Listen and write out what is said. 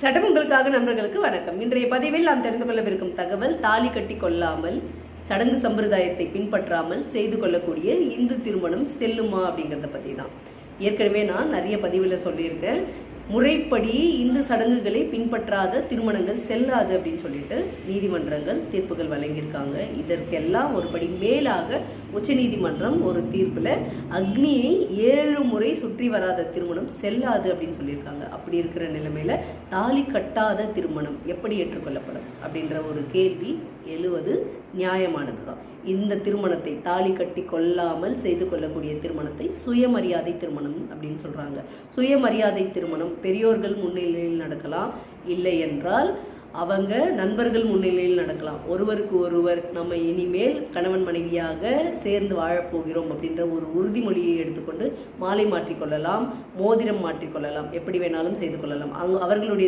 சட்டம் நண்பர்களுக்கு வணக்கம். இன்றைய பதிவில் நாம் தெரிந்து கொள்ளவிருக்கும் தகவல் தாலி கட்டி கொள்ளாமல் சடங்கு சம்பிரதாயத்தை பின்பற்றாமல் செய்து கொள்ளக்கூடிய இந்து திருமணம் செல்லுமா அப்படிங்கிறத பற்றி தான் ஏற்கனவே நான் நிறைய பதிவில் சொல்லியிருக்கேன். முறைப்படி இந்து சடங்குகளை பின்பற்றாத திருமணங்கள் செல்லாது அப்படின்னு சொல்லிட்டு நீதிமன்றங்கள் தீர்ப்புகள் வழங்கியிருக்காங்க. இதற்கெல்லாம் ஒரு படி மேலாக உச்சநீதிமன்றம் ஒரு தீர்ப்பில் அக்னியை ஏழு முறை சுற்றி வராத திருமணம் செல்லாது அப்படின்னு சொல்லியிருக்காங்க. அப்படி இருக்கிற நிலைமையில் தாலி கட்டாத திருமணம் எப்படி ஏற்றுக்கொள்ளப்படும் அப்படின்ற ஒரு கேள்வி எழுவது நியாயமானது தான் இந்த திருமணத்தை தாலி கட்டி கொள்ளாமல் செய்து கொள்ளக்கூடிய திருமணத்தை சுயமரியாதை திருமணம் அப்படின்னு சொல்கிறாங்க சுயமரியாதை திருமணம் பெரியோர்கள் முன்னிலையில் நடக்கலாம். இல்லை என்றால் அவங்க நண்பர்கள் முன்னிலையில் நடக்கலாம். ஒருவருக்கு ஒருவர் நம்ம இனிமேல் கணவன் மனைவியாக சேர்ந்து வாழப்போகிறோம் அப்படின்ற ஒரு உறுதிமொழியை எடுத்துக்கொண்டு மாலை மாற்றிக்கொள்ளலாம் மோதிரம் மாற்றிக்கொள்ளலாம் எப்படி வேணாலும் செய்து கொள்ளலாம். அவங்க அவர்களுடைய